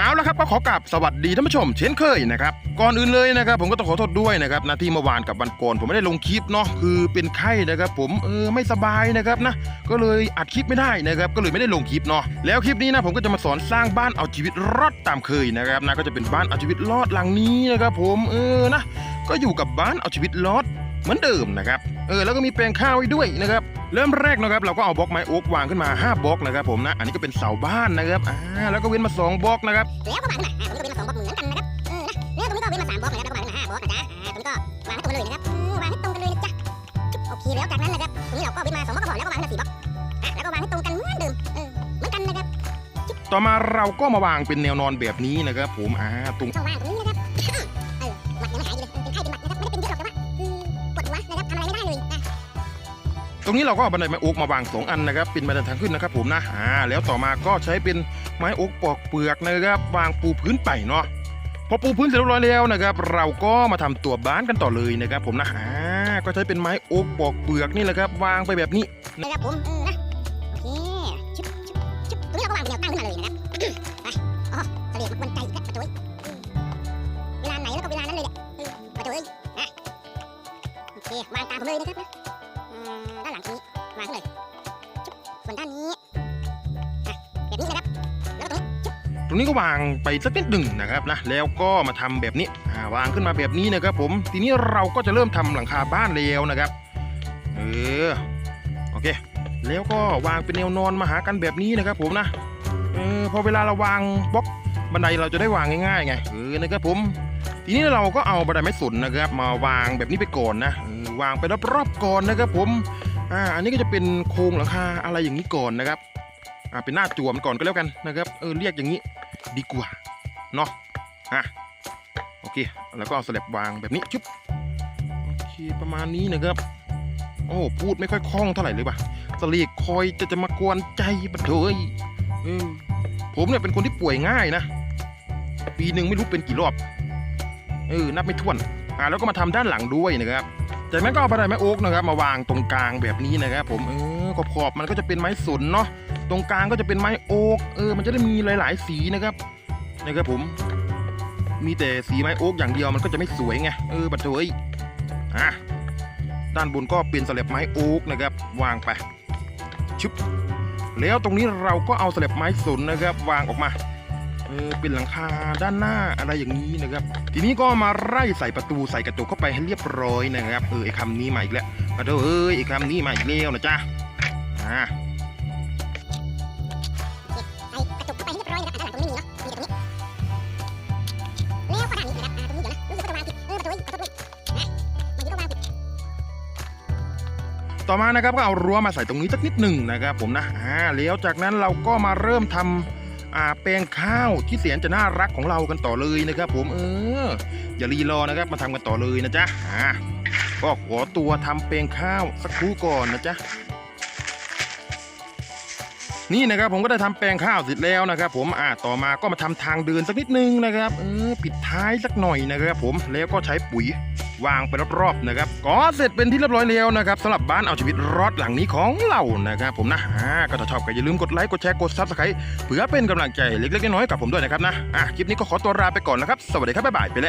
เอาละครับก็ขอกราบสวัสดีท่านผู้ชม เช่นเคยนะครับก่อนอื่นเลยนะครับ ผมก็ต้องขอโทษด้วยนะครับนาที่เมื่อวานกับวันก่อนผมไม่ได้ลงคลิปเนาะคือเป็นไข้นะครับผมเออไม่สบายนะครับนะก็เลยอัดคลิปไม่ได้นะครับก็เลยไม่ได้ลงคลิปเนาะแล้วคลิปนี้นะผมก็จะมาสอนสร้างบ้านเอาชีวิตรอดตามเคยนะครับนะก็จะเป็นบ้านเอาชีวิตรอดหลังนี้นะครับผมเออนะก็อยู่กับบ้านเอาชีวิตรอดเหมือนเดิมนะครับ เออแล้วก็มีแปลงข้าวไว้ด้วยนะครับเริ่มแรกนะครับเราก็เอาบล็อกไม้โอ๊กวางขึ้นมา5บล็อกนะครับผมนะอันนี้ก็เป็นเสาบ้านนะครับอ่าแล้วก็เว้นมา2บล็อกนะครับแล้วก็วางขึ้นมาอ่าตรงนี้ก็เป็นมาสองบล็อกเหมือนกันนะครับเออนะแล้วตรงนี้ก็เว้นมาสามบล็อกนะครับแล้วก็วางขึ้นมาห้าบล็อกนะจ๊ะอ่าตรงนี้ก็วางให้ตรงกันเลยนะครับอืมวางให้ตรงกันเลยนะจ๊ะจุ๊บโอเคแล้วจากนั้นนะครับตรงนี้เราก็เว้นมาสองบล็อกก็พอแล้วก็วางขึ้นมาสี่บล็อกอะแล้วก็วางให้ตรงกันเหมือนเดิมเออเหมือนกันนะครับต่อมาเราก็มาวางเป็นแนวนอนแบบนี้นะครับผมอ่าตรงช่องว่างตรงนี้นะครับ รงนี้เราก็เอาบันไดไม้โอ๊กมาวางสองอันนะครับเป็นบันไดทางขึ้นนะครับผมนะอ่าแล้วต่อมาก็ใช้เป็นไม้โอ๊กปอกเปลือกนะครับวางปูพื้นไปเนาะพอปูพื้นเสร็จเรียบร้อยแล้วนะครับ เราก็มาทำตัวบ้านกันต่อเลยนะครับผมนะอ่าก็ใช้เป็นไม้โอ๊กปอกเปลือกนี่แหละครับ วางไปแบบนี้นะครับผมนะโอเคชุบชุบชุบตรงนี้เราก็วางเป็นแนวตั้งขึ้นมาเลยนะครับไปอ๋อเสลียดมันกวนใจอีกแล้วปะโจ้ยเวลาไหนแล้วก็เวลานั้นเลยแหละเออปะโจ้ยนะโอเควางตามผมเลยนะครับนะ ด้านหลังตรงนี้วางขึ้นเลยส่วนด้านนี้แบบนี้นะครับแล้วก็ตรงนี้ตรงนี้ก็วางไปสักนิดหนึ่งนะครับนะแล้วก็มาทำแบบนี้วางขึ้นมาแบบนี้นะครับ ผมทีนี้เราก็จะเริ่มทำหลังคาบ้านแล้วนะครับเออโอเค แล้วก็วางเป็นแนวนอนมาหากันแบบนี้นะครับ ผมนะเออพอเวลาเราวางบล็อก บันไดเราจะได้วางง่ายๆไงเออนะครับผมทีนี้เราก็เอาบันไดไม้สนนะครับ มาวางแบบนี้ไปก่อนนะออวางไปรอบๆก่อนนะครับผมอ่าอันนี้ก็จะเป็นโครงหลังคาอะไรอย่างนี้ก่อนนะครับอ่าเป็นหน้าจั่วมันก่อนก็แล้วกันนะครับเออเรียกอย่างนี้ดีกว่าเนาะอะโอเค แล้วก็เอาสลับวางแบบนี้ชุบโอเคประมาณนี้นะครับ โอ้พูดไม่ค่อยคล่องเท่าไหร่เลยป่ะสลีกคอยจะจะมากวนใจบัดเถยเออผมเนี่ยเป็นคนที่ป่วยง่ายนะ ปีหนึ่งไม่รู้เป็นกี่รอบเออนับไม่ถ้วนอ่าแล้วก็มาทำด้านหลังด้วยนะครับจากนั้นก็เอาบันไดไม้โอ๊กนะครับ มาวางตรงกลางแบบนี้นะครับ ผมเออขอบๆมันก็จะเป็นไม้สนเนาะตรงกลางก็จะเป็นไม้โอ๊กเออ มันจะได้มีหลาย ๆ สีนะครับนะครับผม มีแต่สีไม้โอ๊กอย่างเดียวมันก็จะไม่สวยไงเออบัดเถยอะด้านบนก็เป็นสลับไม้โอ๊กนะครับ วางไปชุบแล้วตรงนี้เราก็เอาสลับไม้สนนะครับ วางออกมา เออเป็นหลังคาด้านหน้าอะไรอย่างนี้นะครับ ทีนี้ก็มาไล่ใส่ประตูใส่กระจกเข้าไปให้เรียบร้อยนะครับ เออไอ้คำนี้มาอีกแล้วบัดเถยเอ้ยไอ้คำนี้มาอีกแล้วนะจ๊ะอ่ากระจกเข้าไปให้เรียบร้อยนะครับอะด้านหลังตรงนี้มีเนาะมีแต่ตรงนี้แล้วข้านนี้นะครับอ่าตรงนี้เดี๋ยวนะรู้สึกว่าจะวางผิดเออปะโจยขอโทษด้วยนะมันก็วางผิดต่อมานะครับก็เอารั้วมาใส่ตรงนี้สักนิดหนึ่งนะครับผมนะอ่าแล้วจากนั้นเราก็มาเริ่มทำอ่า แปลงข้าวที่แสนจะน่ารักของเรากันต่อเลยนะครับ ผมเออ อย่ารีรอนะครับมาทำกันต่อเลยนะจ๊ะอ่าก็ขอตัวทำแปลงข้าวสักครู่ก่อนนะจ๊ะนี่นะครับผมก็ได้ทำแปลงข้าวเสร็จแล้วนะครับ ผมอ่าต่อมาก็มาทำทางเดินสักนิดนึงนะครับเออปิดท้ายสักหน่อยนะครับ ผมแล้วก็ใช้ปุ๋ย วางไปรอบๆนะครับก็เสร็จเป็นที่เรียบร้อยแล้วนะครับสำหรับบ้านเอาชีวิตรอดหลังนี้ของเรานะครับผมนะอ่าก็ถ้าชอบก็อย่าลืมกดไลค์กดแชร์กดซับสไครต์เพื่อเป็นกำลังใจเล็กๆน้อยๆกับผมด้วยนะครับนะอะคลิปนี้ก็ขอตัวลาไปก่อนนะครับสวัสดีครับบ๊ายบายไปแล้ว